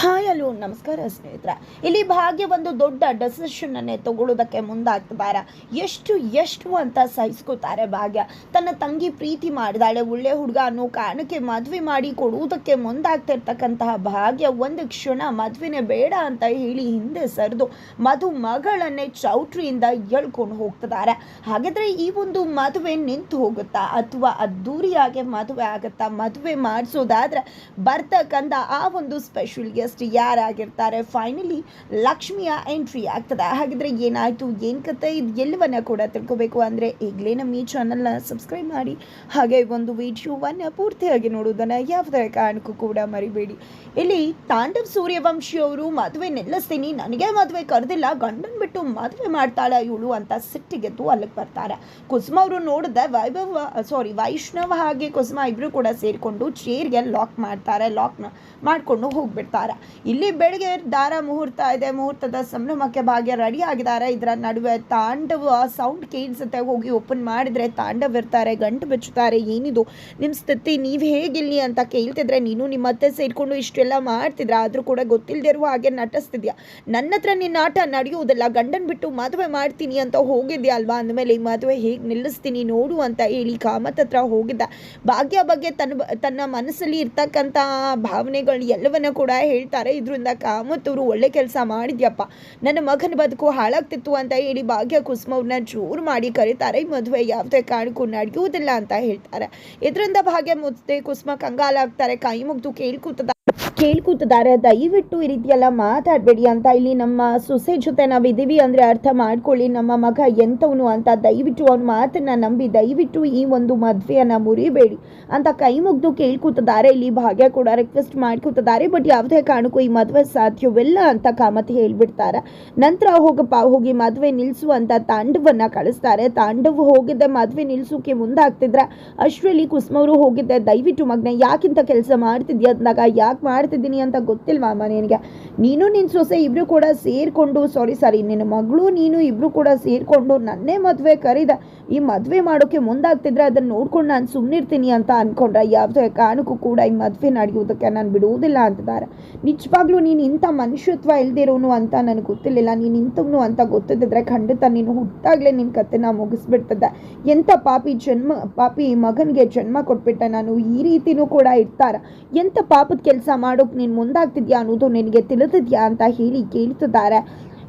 Hi hello ನಮಸ್ಕಾರ ಸ್ನೇಹಿತರೆ. ಇಲ್ಲಿ ಭಾಗ್ಯ ಒಂದು ದೊಡ್ಡ ಡೆಸಿಷನ್ ಅನ್ನೇ ತಗೊಳ್ಳೋದಕ್ಕೆ ಮುಂದಾಗ್ತಿದ್ದಾರೆ ಎಷ್ಟು ಎಷ್ಟು ಅಂತ ಸಹಿಸ್ಕೋತಾರೆ ಭಾಗ್ಯ. ತನ್ನ ತಂಗಿ ಪ್ರೀತಿ ಮಾಡಿದಾಳೆ, ಒಳ್ಳೆ ಹುಡುಗ ಅನ್ನೋ ಕಾರಣಕ್ಕೆ ಮದುವೆ ಮಾಡಿ ಕೊಡುವುದಕ್ಕೆ ಮುಂದಾಗ್ತಿರ್ತಕ್ಕಂತಹ ಭಾಗ್ಯ ಒಂದು ಕ್ಷಣ ಮದುವೆನೇ ಬೇಡ ಅಂತ ಹೇಳಿ ಹಿಂದೆ ಸರಿದು ಮಧು ಮಗಳನ್ನೇ ಚೌಟ್ರಿಯಿಂದ ಎಳ್ಕೊಂಡು ಹೋಗ್ತಿದ್ದಾರೆ. ಹಾಗಾದ್ರೆ ಈ ಒಂದು ಮದುವೆ ನಿಂತು ಹೋಗುತ್ತಾ? ಅಥವಾ ಅದ್ದೂರಿಯಾಗಿ ಮದುವೆ ಆಗುತ್ತಾ? ಮದುವೆ ಮಾಡಿಸೋದಾದ್ರೆ ಬರ್ತಕ್ಕಂಥ ಆ ಒಂದು ಸ್ಪೆಷಲ್ ಗೆಸ್ಟ್ ಯಾರಾಗಿರ್ತಾರೆ? ಫೈನಲಿ ಲಕ್ಷ್ಮಿಯ ಎಂಟ್ರಿ ಆಗ್ತದೆ. ಹಾಗಿದ್ರೆ ಏನಾಯ್ತು? ಏನು ಕತೆ? ಇದು ಎಲ್ಲವನ್ನ ಕೂಡ ತಿಳ್ಕೊಬೇಕು. ಅಂದ್ರೆ ಈಗಲೇ ನಮ್ಮ ಈ ಚಾನಲ್ನ ಸಬ್ಸ್ಕ್ರೈಬ್ ಮಾಡಿ. ಹಾಗೆ ಒಂದು ವಿಡಿಯೋವನ್ನ ಪೂರ್ತಿಯಾಗಿ ನೋಡೋದನ್ನ ಯಾವುದೇ ಕಾರಣಕ್ಕೂ ಕೂಡ ಮರಿಬೇಡಿ. ಇಲ್ಲಿ ತಾಂಡವ್ ಸೂರ್ಯವಂಶಿ ಅವರು ಮದುವೆ ನಿಲ್ಲಿಸ್ತೀನಿ. ನನಗೆ ಮದುವೆ ಕರೆದಿಲ್ಲ. ಗಂಡನ್ ಬಿಟ್ಟು ಮದುವೆ ಮಾಡ್ತಾಳ ಇವಳು ಅಂತ ಸಿಟ್ಟಿಗೆದ್ದು ಅಲ್ಲಿಗೆ ಬರ್ತಾರೆ. ಕುಸುಮ ಅವರು ನೋಡಿದೆ ವೈಭವ ಸಾರಿ ವೈಷ್ಣವ ಹಾಗೆ ಕುಸುಮ ಇಬ್ರು ಕೂಡ ಸೇರಿಕೊಂಡು ಚೇರ್ಗೆ ಲಾಕ್ ಮಾಡ್ತಾರೆ. ಲಾಕ್ನ ಮಾಡ್ಕೊಂಡು ಹೋಗ್ಬಿಡ್ತಾರೆ. ಇಲ್ಲಿ ಬೆಳಗ್ಗೆ ದಾರ ಮುಹೂರ್ತ ಇದೆ. ಮುಹೂರ್ತದ ಸಂಭ್ರಮಕ್ಕೆ ಭಾಗ್ಯ ರೆಡಿ ಆಗಿದ್ದಾರೆ. ಇದರ ನಡುವೆ ತಾಂಡವ ಸೌಂಡ್ ಕೇಳಿಸುತ್ತೆ. ಹೋಗಿ ಓಪನ್ ಮಾಡಿದ್ರೆ ತಾಂಡವ ಇರ್ತಾರೆ, ಗಂಟು ಬೆಚ್ಚುತ್ತಾರೆ. ಏನಿದು? ನಿಮ್ಮ ಸ್ಥಿತಿ, ನೀವು ಹೇಗಿಲ್ಲಿ ಅಂತ ಕೇಳ್ತಿದ್ರೆ, ನೀನು ನಿಮ್ಮ ಅತ್ತೆ ಸೇರಿಕೊಂಡು ಇಷ್ಟೆಲ್ಲ ಮಾಡ್ತಿದ್ರ. ಆದರೂ ಕೂಡ ಗೊತ್ತಿಲ್ಲದೆ ಇರುವ ಹಾಗೆ ನಟಿಸ್ತಿದ್ಯಾ? ನನ್ನ ಹತ್ರ ನಿನ್ನ ಆಟ ನಡೆಯುವುದಿಲ್ಲ. ಗಂಡನ್ ಬಿಟ್ಟು ಮದುವೆ ಮಾಡ್ತೀನಿ ಅಂತ ಹೋಗಿದ್ಯಾ ಅಲ್ವಾ? ಅಂದಮೇಲೆ, ಈ ಮದುವೆ ಹೇಗೆ ನಿಲ್ಲಿಸ್ತೀನಿ ನೋಡು ಅಂತ ಹೇಳಿ ಕಾಮತ್ ಹತ್ರ ಹೋಗಿದ್ದ. ಭಾಗ್ಯ ಬಗ್ಗೆ ತನ್ನ ತನ್ನ ಮನಸ್ಸಲ್ಲಿ ಇರ್ತಕ್ಕಂಥ ಭಾವನೆಗಳು ಎಲ್ಲವನ್ನ ಕೂಡ ಹೇಳ್ತಾರೆ, ಇದರಿಂದ ಕಾಮತ್ ಅವರು ಒಳ್ಳೆ ಕೆಲಸ ಮಾಡಿದ್ಯಪ್ಪ. ನನ್ನ ಮಗನ ಬದುಕು ಹಾಳಾಗ್ತಿತ್ತು ಅಂತ ಹೇಳಿ ಭಾಗ್ಯ ಕುಸುಮವ್ರನ್ನ ಜೋರು ಮಾಡಿ ಕರೀತಾರೆ ಈ ಮದುವೆ ಯಾವುದೇ ಕಾರಣಕ್ಕೂ ನಡೆಯುವುದಿಲ್ಲ ಅಂತ ಹೇಳ್ತಾರೆ. ಇದರಿಂದ ಭಾಗ್ಯ ಮುದ್ದೆ ಕುಸುಮ ಕಂಗಾಲಾಗ್ತಾರೆ ಕೈ ಮುಗ್ದು ಕೇಳ್ಕೂತದ ಕೇಳ್ಕೂತಿದ್ದಾರೆ ದಯವಿಟ್ಟು ಈ ರೀತಿಯೆಲ್ಲ ಮಾತಾಡಬೇಡಿ ಅಂತ ಇಲ್ಲಿ ನಮ್ಮ ಸೊಸೆ ಜೊತೆ ನಾವು ಇದೀವಿ ಅಂದರೆ ಅರ್ಥ ಮಾಡ್ಕೊಳ್ಳಿ, ನಮ್ಮ ಮಗ ಎಂಥವನು ಅಂತ ದಯವಿಟ್ಟು ಅವ್ನ ಮಾತನ್ನ ನಂಬಿ, ದಯವಿಟ್ಟು ಈ ಒಂದು ಮದುವೆಯನ್ನು ಮುರಿಬೇಡಿ ಅಂತ ಕೈ ಮುಗ್ದು ಕೇಳ್ಕೂತಿದ್ದಾರೆ ಇಲ್ಲಿ ಭಾಗ್ಯ ಕೂಡ ರಿಕ್ವೆಸ್ಟ್ ಮಾಡ್ಕೊತಿದ್ದಾರೆ ಬಟ್ ಯಾವುದೇ ಕಾರಣಕ್ಕೂ ಈ ಮದುವೆ ಸಾಧ್ಯವಿಲ್ಲ ಅಂತ ಕಾಮತ್ ಹೇಳ್ಬಿಡ್ತಾರೆ. ನಂತರ ಹೋಗಪ್ಪ, ಹೋಗಿ ಮದುವೆ ನಿಲ್ಲಿಸು ಅಂತ ತಾಂಡವನ್ನ ಕಳಿಸ್ತಾರೆ. ತಾಂಡವ್ ಹೋಗಿದ್ದೆ ಮದುವೆ ನಿಲ್ಸೋಕೆ ಮುಂದಾಗ್ತಿದ್ರೆ. ಅಷ್ಟರಲ್ಲಿ ಕುಸುಮವರು ಹೋಗಿದ್ದೆ, ದಯವಿಟ್ಟು ಮಗ್ನ, ಯಾಕಿಂತ ಕೆಲಸ ಮಾಡ್ತಿದ್ಯಾ? ಅಂದಾಗ ಯಾಕೆ ಮಾಡ್ತಿದ್ದೀನಿ ಅಂತ ಗೊತ್ತಿಲ್ವಾ ಅಮ್ಮ ನಿನಗೆ? ನೀನು ನಿನ್ನ ಸೊಸೆ ಇಬ್ರು ಕೂಡ ಸೇರ್ಕೊಂಡು ಸಾರಿ ಸಾರಿ ನಿನ್ನ ಮಗಳು ನೀನು ಇಬ್ರು ಕೂಡ ಸೇರ್ಕೊಂಡು ನನ್ನೇ ಮದುವೆ ಕರೀದ. ಈ ಮದುವೆ ಮಾಡೋಕೆ ಮುಂದಾಗ್ತಿದ್ರೆ ಅದನ್ನ ನೋಡ್ಕೊಂಡು ನಾನು ಸುಮ್ಮನಿರ್ತೀನಿ ಅಂತ ಅನ್ಕೊಂಡ್ರ. ಯಾವುದೇ ಕಾರಣಕ್ಕೂ ಕೂಡ ಈ ಮದುವೆ ನಡೆಯುವುದಕ್ಕೆ ನಾನು ಬಿಡುವುದಿಲ್ಲ ಅಂತಿದ್ದಾರೆ. ನಿಜವಾಗ್ಲೂ ನೀನು ಇಂಥ ಮನುಷ್ಯತ್ವ ಇಲ್ದಿರೋನು ಅಂತ ನನಗೆ ಗೊತ್ತಿರಲಿಲ್ಲ. ನೀನು ಇಂಥವ್ನು ಅಂತ ಗೊತ್ತಿದ್ದಿದ್ರೆ ಖಂಡಿತ ನೀನು ಹುಟ್ಟಾಗಲೇ ನಿನ್ನ ಕತೆನ ಮುಗಿಸ್ಬಿಡ್ತದೆ. ಎಂಥ ಪಾಪಿ ಜನ್ಮ, ಪಾಪಿ ಮಗನಿಗೆ ಜನ್ಮ ಕೊಟ್ಬಿಟ್ಟೆ ನಾನು ಈ ರೀತಿನೂ ಕೂಡ ಇರ್ತಾರ. ಎಂಥ ಪಾಪದ ಕೆಲಸ ಮಾಡೋಕೆ ನೀನು ಮುಂದಾಗ್ತಿದ್ಯಾ ಅನ್ನೋದು ನಿನಗೆ ತಿಳಿದಿದ್ಯಾ ಅಂತ ಹೇಳಿ ಕೇಳ್ತಿದ್ದಾರೆ.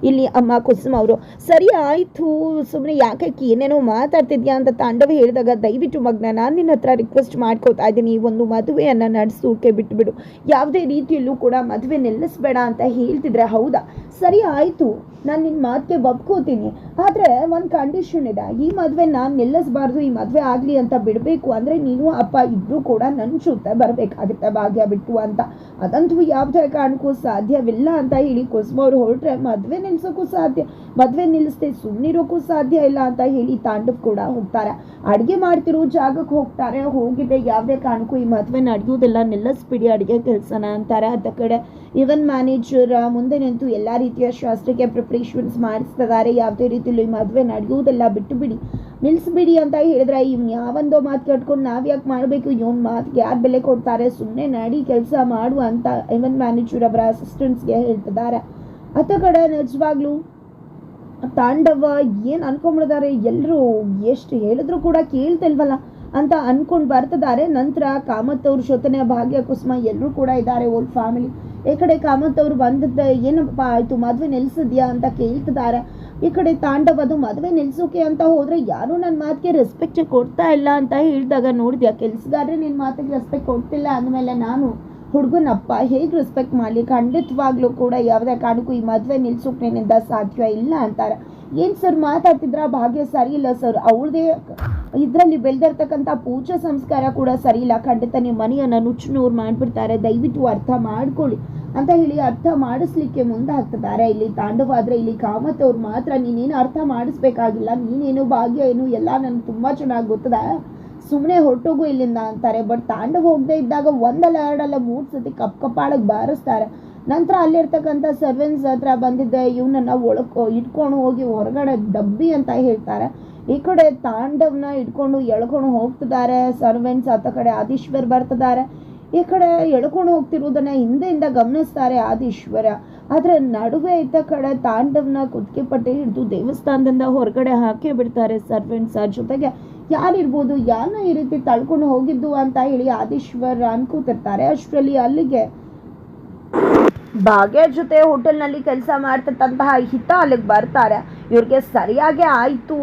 ಇಲ್ಲಿ ಅಮ್ಮ ಕುಸುಮ ಅವರು, ಸರಿ ಆಯಿತು ಸುಮ್ಮನೆ ಯಾಕೆ ಏನೇನೋ ಮಾತಾಡ್ತಿದ್ಯಾ ಅಂತ ತಾಂಡವ ಹೇಳಿದಾಗ, ದಯವಿಟ್ಟು ಮಗ್ನ, ನಾನು ನಿನ್ನ ಹತ್ರ ರಿಕ್ವೆಸ್ಟ್ ಮಾಡ್ಕೋತಾ ಇದ್ದೀನಿ, ಒಂದು ಮದುವೆಯನ್ನು ನಡೆಸೋಕೆ ಬಿಟ್ಟುಬಿಡು ಯಾವುದೇ ರೀತಿಯಲ್ಲೂ ಕೂಡ ಮದುವೆ ನಿಲ್ಲಿಸ್ಬೇಡ ಅಂತ ಹೇಳ್ತಿದ್ರೆ ಹೌದಾ? ಸರಿ ಆಯಿತು, ನಾನು ನಿನ್ನ ಮಾತಿಗೆ ಒಪ್ಕೋತೀನಿ ಆದರೆ ಒಂದು ಕಂಡೀಷನ್ ಇದೆ. ಈ ಮದುವೆ ನಾನು ನಿಲ್ಲಿಸಬಾರ್ದು, ಈ ಮದುವೆ ಆಗಲಿ ಅಂತ ಬಿಡಬೇಕು ಅಂದರೆ ನೀನು, ಅಪ್ಪ ಇಬ್ಬರು ಕೂಡ ನನ್ನ ಜೊತೆ ಬರಬೇಕಾಗುತ್ತೆ, ಭಾಗ್ಯ ಬಿಟ್ಟು ಅಂತ. ಅದಂತೂ ಯಾವುದೇ ಕಾರಣಕ್ಕೂ ಸಾಧ್ಯವಿಲ್ಲ ಅಂತ ಹೇಳಿ ಅವರು ಹೊರಟ್ರೆ ಮದುವೆ ನಿಲ್ಸೋಕ್ಕೂ ಸಾಧ್ಯ. ಮದುವೆ ನಿಲ್ಲಿಸ್ದೆ ಸುಮ್ಮನಿರೋಕ್ಕೂ ಸಾಧ್ಯ ಇಲ್ಲ ಅಂತ ಹೇಳಿ ತಾಂಡವ್ ಕೂಡ ಹೋಗ್ತಾರೆ. ಅಡುಗೆ ಮಾಡ್ತಿರೋ ಜಾಗಕ್ಕೆ ಹೋಗ್ತಾರೆ. ಹೋಗಿದೆ, ಯಾವುದೇ ಕಾರಣಕ್ಕೂ ಈ ಮದುವೆ ನಡೆಯುವುದಿಲ್ಲ ನಿಲ್ಲಿಸ್ಬಿಡಿ ಅಡುಗೆ ಕೆಲಸನ ಅಂತಾರೆ. ಅದ ಕಡೆ ಇವನ್ ಮ್ಯಾನೇಜರ್ ಮುಂದೆ ನಿಂತು ಎಲ್ಲ ರೀತಿಯ ಶಾಸ್ತ್ರಕ್ಕೆ ಪ್ರಿಪ್ರೇಷನ್ಸ್ ಮಾಡಿಸ್ತಿದ್ದಾರೆ. ಯಾವುದೇ ರೀತಿಯಲ್ಲೂ ಈ ಮದುವೆ ನಡೆಯೋದೆಲ್ಲ. ಬಿಟ್ಟು ಬಿಡಿ ನಿಲ್ಲಿಸ್ಬಿಡಿ ಅಂತ ಹೇಳಿದ್ರೆ ಇವ್ನು ಯಾವೊಂದೋ ಮಾತು ಕಟ್ಕೊಂಡು ನಾವು ಯಾಕೆ ಮಾಡಬೇಕು? ಇವನ್ ಮಾತಿಗೆ ಯಾರು ಬೆಲೆ ಕೊಡ್ತಾರೆ? ಸುಮ್ಮನೆ ನಡಿ ಕೆಲಸ ಮಾಡು ಅಂತ ಇವನ್ ಮ್ಯಾನೇಜರ್ ಅವರ ಅಸಿಸ್ಟೆಂಟ್ಸ್ಗೆ ಹೇಳ್ತಿದ್ದಾರೆ. ಅತ್ತ ಕಡೆ ನಿಜವಾಗ್ಲೂ ತಾಂಡವ ಏನು ಅನ್ಕೊಂಡ್ಬಿಡಿದಾರೆ ಎಲ್ಲರೂ ಎಷ್ಟು ಹೇಳಿದ್ರು ಕೂಡ ಕೇಳ್ತಿಲ್ವಲ್ಲ ಅಂತ ಅನ್ಕೊಂಡು ಬರ್ತಿದ್ದಾರೆ. ನಂತರ ಕಾಮತ್ ಅವ್ರ ಜೊತೆನೆ ಭಾಗ್ಯ, ಕುಸುಮ ಎಲ್ಲರೂ ಕೂಡ ಇದ್ದಾರೆ ಓಲ್ ಫ್ಯಾಮಿಲಿ. ಈ ಕಡೆ ಕಾಮತ್ ಅವ್ರು ಬಂದದ್ದ ಏನಪ್ಪ ಆಯ್ತು, ಮದುವೆ ನಿಲ್ಸಿದ್ಯಾ ಅಂತ ಕೇಳ್ತಿದ್ದಾರೆ. ಈ ಕಡೆ ತಾಂಡವದು ಮದುವೆ ನಿಲ್ಸೋಕೆ ಅಂತ ಹೋದರೆ ಯಾರು ನನ್ನ ಮಾತಿಗೆ ರೆಸ್ಪೆಕ್ಟ್ ಕೊಡ್ತಾ ಇಲ್ಲ ಅಂತ ಹೇಳಿದಾಗ ನೋಡಿದ್ಯಾ? ಕೆಲಸಗಾರರೇ ನಿನ್ನ ಮಾತಿಗೆ ರೆಸ್ಪೆಕ್ಟ್ ಕೊಡ್ತಿಲ್ಲ ಅಂದಮೇಲೆ ನಾನು ಹುಡುಗನಪ್ಪ ಹೇಗೆ ರೆಸ್ಪೆಕ್ಟ್ ಮಾಡಲಿ? ಖಂಡಿತವಾಗ್ಲೂ ಕೂಡ ಯಾವುದೇ ಕಾರಣಕ್ಕೂ ಈ ಮದುವೆ ನಿಲ್ಸೋಕೆ ಸಾಧ್ಯ ಇಲ್ಲ ಅಂತಾರೆ. ಏನು ಸರ್ ಮಾತಾಡ್ತಿದ್ರ? ಭಾಗ್ಯ ಸರಿ ಇಲ್ಲ ಸರ್ ಅವಳದೇ ಇದರಲ್ಲಿ ಬೆಳೆದಿರ್ತಕ್ಕಂಥ ಪೂಜಾ ಸಂಸ್ಕಾರ ಕೂಡ ಸರಿ ಇಲ್ಲ. ಖಂಡಿತ ನೀವು ಮನೆಯನ್ನು ನುಚ್ಚುನೂರು ಮಾಡಿಬಿಡ್ತಾರೆ. ದಯವಿಟ್ಟು ಅರ್ಥ ಮಾಡ್ಕೊಳ್ಳಿ ಅಂತ ಹೇಳಿ ಅರ್ಥ ಮಾಡಿಸ್ಲಿಕ್ಕೆ ಮುಂದಾಗ್ತಿದ್ದಾರೆ. ಇಲ್ಲಿ ತಾಂಡವ ಆದರೆ ಇಲ್ಲಿ ಕಾಮತ್ ಅವ್ರು ಮಾತ್ರ ನೀನೇನು ಅರ್ಥ ಮಾಡಿಸ್ಬೇಕಾಗಿಲ್ಲ? ನೀನೇನು ಭಾಗ್ಯ ಏನು? ಎಲ್ಲ ನನಗೆ ತುಂಬ ಚೆನ್ನಾಗಿ ಗೊತ್ತದೆ. ಸುಮ್ಮನೆ ಹೊರಟೋಗು ಇಲ್ಲಿಂದ ಅಂತಾರೆ. ಬಟ್ ತಾಂಡವ್ ಹೋಗದೆ ಇದ್ದಾಗ ಒಂದಲ್ಲ ಎರಡಲ್ಲ ಮೂರು ಸತಿ ಕಪ್ ಕಪ್ಪಾಳಕ್ಕೆ ಬಾರಿಸ್ತಾರೆ. ನಂತರ ಅಲ್ಲಿರ್ತಕ್ಕಂಥ ಸರ್ವೆನ್ಸ್ ಹತ್ರ ಬಂದಿದ್ದೆ. ಇವನನ್ನ ಒಳಕ್ ಇಟ್ಕೊಂಡು ಹೋಗಿ ಹೊರಗಡೆ ಡಬ್ಬಿ ಅಂತ ಹೇಳ್ತಾರೆ. ಈ ಕಡೆ ತಾಂಡವ್ನ ಇಟ್ಕೊಂಡು ಎಳ್ಕೊಂಡು ಹೋಗ್ತಿದ್ದಾರೆ. ಸರ್ವೆಂಟ್ಸ್ ಆತ ಕಡೆ ಆದೀಶ್ವರ್ ಬರ್ತಿದ್ದಾರೆ. ಈ ಕಡೆ ಎಳ್ಕೊಂಡು ಹೋಗ್ತಿರುವುದನ್ನ ಹಿಂದೆಯಿಂದ ಗಮನಿಸ್ತಾರೆ ಆದೀಶ್ವರ. ಆದ್ರೆ ನಡುವೆ ಇದ್ದ ಕಡೆ ತಾಂಡವ್ನ ಕುತ್ತಿಗೆ ಪಟ್ಟಿ ಹಿಡಿದು ದೇವಸ್ಥಾನದಿಂದ ಹೊರಗಡೆ ಹಾಕೇ ಬಿಡ್ತಾರೆ ಸರ್ವೆಂಟ್ಸ್ ಜೊತೆಗೆ ಯಾರಿರ್ಬೋದು ಯಾರನ್ನ ಈ ರೀತಿ ತಳ್ಕೊಂಡು ಹೋಗಿದ್ದು ಅಂತ ಹೇಳಿ ಆದೀಶ್ವರ್ ಅನ್ಕೋತಿರ್ತಾರೆ ಅಷ್ಟರಲ್ಲಿ ಅಲ್ಲಿಗೆ ಭಾಗ್ಯ ಜೊತೆ ಹೋಟೆಲ್ನಲ್ಲಿ ಕೆಲಸ ಮಾಡ್ತಿರ್ತಂತಹ ಹಿತ ಅಲ್ಲಿಗೆ ಬರ್ತಾರೆ. ಇವ್ರಿಗೆ ಸರಿಯಾಗಿ ಆಯಿತು.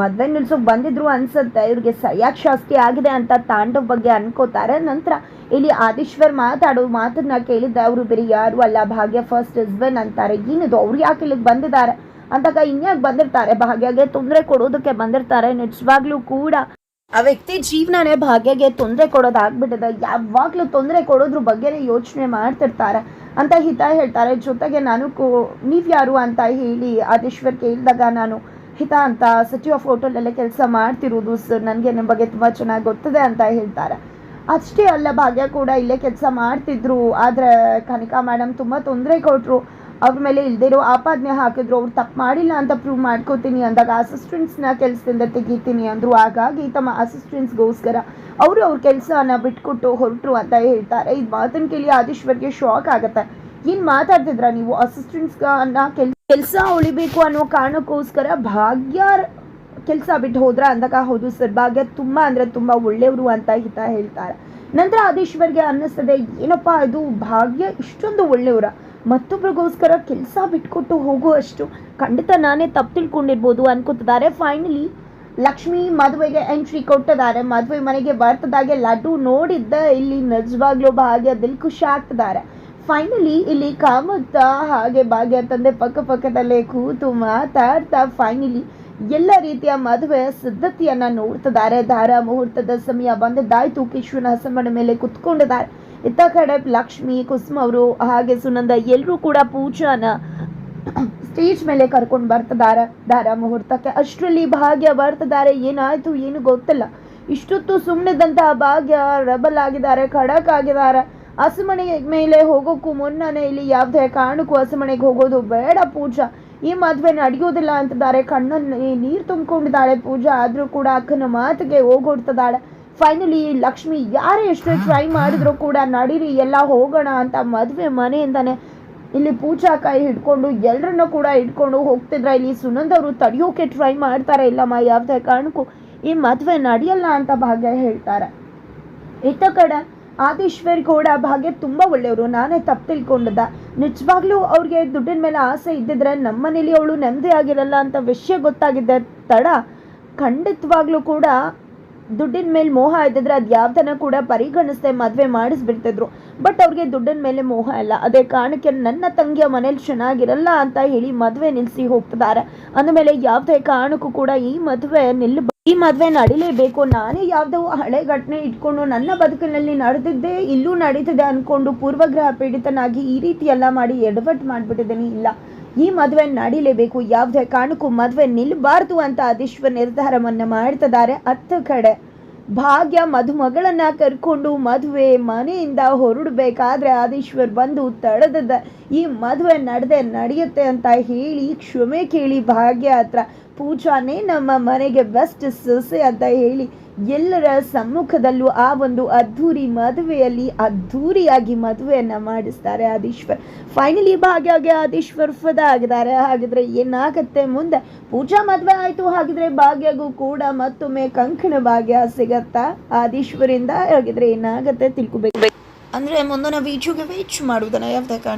ಮದುವೆ ನಿಲ್ಸೋಕೆ ಬಂದಿದ್ರು ಅನ್ಸುತ್ತೆ. ಇವ್ರಿಗೆ ಸರಿಯಾಗಿ ಶಾಸ್ತಿ ಆಗಿದೆ ಅಂತ ತಾಂಡವ್ ಬಗ್ಗೆ ಅನ್ಕೋತಾರೆ. ನಂತರ ಇಲ್ಲಿ ಆದೀಶ್ವರ್ ಮಾತಾಡೋ ಮಾತನ್ನ ಕೇಳಿದ್ದೆ ಅವರು, ಬೇರೆ ಯಾರು ಅಲ್ಲ. ಭಾಗ್ಯ ಫಸ್ಟ್ ಹಸ್ಬೆಂಡ್ ಅಂತಾರೆ. ಏನಿದು? ಅವ್ರು ಯಾಕೆ ಇಲ್ಲಿಗೆ ಬಂದಿದ್ದಾರೆ? ಅಂದಾಗ ಇನ್ಯಾಕೆ ಬಂದಿರ್ತಾರೆ? ಭಾಗ್ಯಗೆ ತೊಂದರೆ ಕೊಡೋದಕ್ಕೆ ಬಂದಿರ್ತಾರೆ. ನಿಜವಾಗ್ಲೂ ಕೂಡ ಆ ವ್ಯಕ್ತಿ ಜೀವನನೇ ಭಾಗ್ಯಗೆ ತೊಂದರೆ ಕೊಡೋದಾಗ್ಬಿಟ್ಟಿದೆ. ಯಾವಾಗಲೂ ತೊಂದರೆ ಕೊಡೋದ್ರ ಬಗ್ಗೆನೇ ಯೋಚನೆ ಮಾಡ್ತಿರ್ತಾರೆ. ಅಂತ ಹಿತ ಹೇಳ್ತಾರೆ. ಜೊತೆಗೆ ನಾನು ಕೋ ನೀವು ಯಾರು ಅಂತ ಹೇಳಿ ಆದೇಶ್ವರ್ ಕೇಳಿದಾಗ ನಾನು, ಹಿತ ಅಂತ ಸಿಟಿ ಆಫ್ ಹೋಟೆಲಲ್ಲೇ ಕೆಲಸ ಮಾಡ್ತಿರೋದು ಸರ್. ನನಗೆ ನಿಮ್ಮ ಬಗ್ಗೆ ತುಂಬ ಚೆನ್ನಾಗಿ ಗೊತ್ತಿದೆ ಅಂತ ಹೇಳ್ತಾರೆ. ಅಷ್ಟೇ ಅಲ್ಲ, ಭಾಗ್ಯ ಕೂಡ ಇಲ್ಲೇ ಕೆಲಸ ಮಾಡ್ತಿದ್ರು. ಆದರೆ ಕನಿಕಾ ಮೇಡಮ್ ತುಂಬ ತೊಂದರೆ ಕೊಟ್ಟರು ಅವ್ರ ಮೇಲೆ ಇಲ್ದಿರೋ ಆಪಾದನೆ ಹಾಕಿದ್ರು, ಅವ್ರು ತಪ್ಪು ಮಾಡಿಲ್ಲ ಅಂತ ಪ್ರೂವ್ ಮಾಡ್ಕೋತೀನಿ ಅಂದಾಗ ಅಸಿಸ್ಟೆಂಟ್ಸ್ನ ಕೆಲಸದಿಂದ ತೆಗಿತೀನಿ ಅಂದರು. ಹಾಗಾಗಿ ತಮ್ಮ ಅಸಿಸ್ಟೆಂಟ್ಸ್ಗೋಸ್ಕರ ಅವರು ಅವ್ರ ಕೆಲಸನ ಬಿಟ್ಕೊಟ್ಟು ಹೊರಟರು ಅಂತ ಹೇಳ್ತಾರೆ. ಇದು ಮಾತನ್ನು ಕೇಳಿ ಆದೀಶ್ವರ್ಗೆ ಶಾಕ್ ಆಗುತ್ತೆ. ಏನು ಮಾತಾಡ್ತಿದ್ರ ನೀವು? ಅಸಿಸ್ಟೆಂಟ್ಸ್ಗನ್ನ ಕೆಲ್, ಕೆಲಸ ಉಳಿಬೇಕು ಅನ್ನೋ ಕಾರಣಕ್ಕೋಸ್ಕರ ಭಾಗ್ಯ ಕೆಲಸ ಬಿಟ್ಟು ಹೋದ್ರ ಅಂದಾಗ ಹೌದು ಸರ್, ಭಾಗ್ಯ ತುಂಬ ಅಂದರೆ ತುಂಬ ಒಳ್ಳೆಯವರು ಅಂತ ಹಿತ ಹೇಳ್ತಾರೆ. ನಂತರ ಆದೀಶ್ವರ್ಗೆ ಅನ್ನಿಸ್ತದೆ, ಏನಪ್ಪ ಇದು ಭಾಗ್ಯ ಇಷ್ಟೊಂದು ಒಳ್ಳೆಯವರ ಮತ್ತೊಬ್ರಿಗೋಸ್ಕರ ಕೆಲಸ ಬಿಟ್ಕೊಟ್ಟು ಹೋಗುವಷ್ಟು ಖಂಡಿತ ನಾನೇ ತಪ್ಪು ತಿಳ್ಕೊಂಡಿರ್ಬೋದು ಅನ್ಕೋತಿದ್ದಾರೆ. ಫೈನಲಿ ಲಕ್ಷ್ಮಿ ಮದುವೆಗೆ ಎಂಟ್ರಿ ಕೊಟ್ಟಿದ್ದಾರೆ. ಮದುವೆ ಮನೆಗೆ ಬರ್ತದಾಗೆ ಲಡ್ಡು ನೋಡಿದ್ದ ಇಲ್ಲಿ ನಿಜವಾಗ್ಲೂ ಭಾಗ್ಯ ದಿಲ್ ಖುಷಿ ಆಗ್ತಿದ್ದಾರೆ. ಫೈನಲಿ ಇಲ್ಲಿ ಕಾಮತ್ತ ಹಾಗೆ ಭಾಗ್ಯ ತಂದೆ ಪಕ್ಕ ಪಕ್ಕದಲ್ಲೇ ಕೂತು ಮಾತಾಡ್ತಾ ಫೈನಲಿ ಎಲ್ಲ ರೀತಿಯ ಮದುವೆ ಸಿದ್ಧತೆಯನ್ನ ನೋಡ್ತಿದ್ದಾರೆ. ಧಾರ ಮುಹೂರ್ತದ ಸಮಯ ಬಂದಿದ್ದಾಯ್ತು. ಕಿಶ್ವನ ಹಸಮಣ ಮೇಲೆ ಕುತ್ಕೊಂಡಿದ್ದಾರೆ. ಇತ್ತ ಕಡೆ ಲಕ್ಷ್ಮಿ, ಕುಸುಮ ಅವರು ಹಾಗೆ ಸುನಂದ ಎಲ್ಲರೂ ಕೂಡ ಪೂಜಾನ ಸ್ಟೇಜ್ ಮೇಲೆ ಕರ್ಕೊಂಡು ಬರ್ತಿದ್ದಾರೆ. ಧಾರ ಮುಹೂರ್ತಕ್ಕೆ ಅಷ್ಟರಲ್ಲಿ ಭಾಗ್ಯ ಬರ್ತಿದ್ದಾರೆ. ಏನಾಯ್ತು ಏನು ಗೊತ್ತಿಲ್ಲ. ಇಷ್ಟೊತ್ತು ಸುಮ್ಮನೆದಂತಹ ಭಾಗ್ಯ ರಬಲ್ ಆಗಿದ್ದಾರೆ, ಖಡಕ್ ಆಗಿದ್ದಾರೆ. ಹಸುಮನೆಗೆ ಮೇಲೆ ಹೋಗೋಕ್ಕೂ ಮುನ್ನನೇ ಇಲ್ಲಿ ಯಾವುದೇ ಕಾರಣಕ್ಕೂ ಹಸುಮನೆಗೆ ಹೋಗೋದು ಬೇಡ ಪೂಜಾ. ಈ ಮದುವೆ ನಡೆಯೋದಿಲ್ಲ ಅಂತಿದ್ದಾರೆ. ಕಣ್ಣಲ್ಲಿ ನೀರು ತುಂಬಿಕೊಂಡಿದ್ದಾಳೆ ಪೂಜಾ. ಆದರೂ ಕೂಡ ಅಕ್ಕನ ಮಾತಿಗೆ ಹೋಗೊಡ್ತಿದ್ದಾಳೆ ಫೈನಲಿ ಲಕ್ಷ್ಮಿ, ಯಾರೇ ಎಷ್ಟೇ ಟ್ರೈ ಮಾಡಿದ್ರು ಕೂಡ ನಡೀರಿ, ಎಲ್ಲ ಹೋಗೋಣ ಅಂತ ಮದುವೆ ಮನೆಯಿಂದಾನೆ ಇಲ್ಲಿ ಪೂಜಾ ಕೈ ಹಿಡ್ಕೊಂಡು ಎಲ್ಲರನ್ನ ಕೂಡ ಹಿಡ್ಕೊಂಡು ಹೋಗ್ತಿದ್ರೆ ಇಲ್ಲಿ ಸುನಂದ್ ಅವರು ತಡೆಯೋಕೆ ಟ್ರೈ ಮಾಡ್ತಾರೆ. ಇಲ್ಲಮ್ಮ, ಯಾವುದೇ ಕಾರಣಕ್ಕೂ ಈ ಮದುವೆ ನಡೆಯಲ್ಲ ಅಂತ ಭಾಗ್ಯ ಹೇಳ್ತಾರೆ. ಇತ್ತ ಕಡೆ ಆದೀಶ್ವರ್ ಕೂಡ ಭಾಗ್ಯ ತುಂಬ ಒಳ್ಳೆಯವರು. ನಾನೇ ತಪ್ಪು ತಿಳ್ಕೊಂಡದ. ನಿಜವಾಗ್ಲೂ ಅವ್ರಿಗೆ ದುಡ್ಡಿನ ಮೇಲೆ ಆಸೆ ಇದ್ದಿದ್ರೆ ನಮ್ಮನೇಲಿ ಅವಳು ನೆಮ್ಮದಿ ಆಗಿರಲ್ಲ ಅಂತ ವಿಷಯ ಗೊತ್ತಾಗಿದ್ದ ತಡ ಖಂಡಿತವಾಗ್ಲೂ ಕೂಡ ದುಡ್ಡಿನ ಮೇಲೆ ಮೋಹ ಇದ್ದಿದ್ರೆ ಅದು ಯಾವ್ದನ್ನ ಕೂಡ ಪರಿಗಣಿಸದೆ ಮದುವೆ ಮಾಡಿಸ್ಬಿಡ್ತಿದ್ರು. ಬಟ್ ಅವ್ರಿಗೆ ದುಡ್ಡಿನ ಮೇಲೆ ಮೋಹ ಇಲ್ಲ. ಅದೇ ಕಾರಣಕ್ಕೆ ನನ್ನ ತಂಗಿಯ ಮನೇಲಿ ಚೆನ್ನಾಗಿರಲ್ಲ ಅಂತ ಹೇಳಿ ಮದುವೆ ನಿಲ್ಲಿಸಿ ಹೋಗ್ತಿದ್ದಾರೆ. ಅಂದಮೇಲೆ ಯಾವುದೇ ಕಾರಣಕ್ಕೂ ಕೂಡ ಈ ಮದುವೆ ನಿಲ್ಲ ಈ ಮದುವೆ ನಡಿಲೇಬೇಕು. ನಾನೇ ಯಾವುದೋ ಹಳೆ ಘಟನೆ ಇಟ್ಕೊಂಡು ನನ್ನ ಬದುಕಿನಲ್ಲಿ ನಡೆದಿದ್ದೇ ಇಲ್ಲೂ ನಡೀತಿದೆ ಅನ್ಕೊಂಡು ಪೂರ್ವಗ್ರಹ ಪೀಡಿತನಾಗಿ ಈ ರೀತಿ ಎಲ್ಲ ಮಾಡಿ ಎಡವಟ್ಟು ಮಾಡಿಬಿಟ್ಟಿದ್ದೀನಿ. ಇಲ್ಲ, ಈ ಮದುವೆ ನಡಿಲೇಬೇಕು. ಯಾವುದೇ ಕಾರಣಕ್ಕೂ ಮದುವೆ ನಿಲ್ಲಬಾರ್ದು ಅಂತ ಅಧಿಶ್ವ ನಿರ್ಧಾರವನ್ನು ಮಾಡ್ತಿದ್ದಾರೆ. ಹತ್ತು ಕಡೆ ಭಾಗ್ಯ ಮಧುಮಗಳನ್ನ ಕರ್ಕೊಂಡು ಮದುವೆ ಮನೆಯಿಂದ ಹೊರಡಬೇಕಾದ್ರೆ ಆದೀಶ್ವರ್ ಬಂದು ತಡೆದ ಈ ಮದುವೆ ನಡೆದೆ ನಡೆಯುತ್ತೆ ಅಂತ ಹೇಳಿ ಕ್ಷಮೆ ಕೇಳಿ ಭಾಗ್ಯ ಹತ್ರ ಪೂಜಾನೇ ನಮ್ಮ ಮನೆಗೆ ಬೆಸ್ಟ್ ಸೊಸೆ ಅಂತ ಹೇಳಿ ಎಲ್ಲರ ಸಮ್ಮುಖದಲ್ಲೂ ಆ ಒಂದು ಅದ್ಧೂರಿ ಮದುವೆಯಲ್ಲಿ ಅದ್ಧೂರಿಯಾಗಿ ಮದುವೆಯನ್ನು ಮಾಡಿಸ್ತಾರೆ ಆದೀಶ್ವರ್. ಫೈನಲಿ ಭಾಗ್ಯಗೆ ಆದೀಶ್ವರ್ ಫದ ಆಗಿದ್ದಾರೆ. ಹಾಗಿದ್ರೆ ಏನಾಗತ್ತೆ ಮುಂದೆ? ಪೂಜಾ ಮದುವೆ ಆಯ್ತು. ಹಾಗಿದ್ರೆ ಭಾಗ್ಯಗೂ ಕೂಡ ಮತ್ತೊಮ್ಮೆ ಕಂಕಣ ಭಾಗ್ಯ ಸಿಗತ್ತಾ ಆದೀಶ್ವರಿಂದ? ಹಾಗಿದ್ರೆ ಏನಾಗತ್ತೆ ತಿಳ್ಕೊಬೇಕು. ಅಂದ್ರೆ ಮುಂದಿನ ವೀಡಿಯೋಗೆ ವೇಚ್ ಮಾಡುವುದನ್ನ ಯಾವುದೇ ಕಾರಣ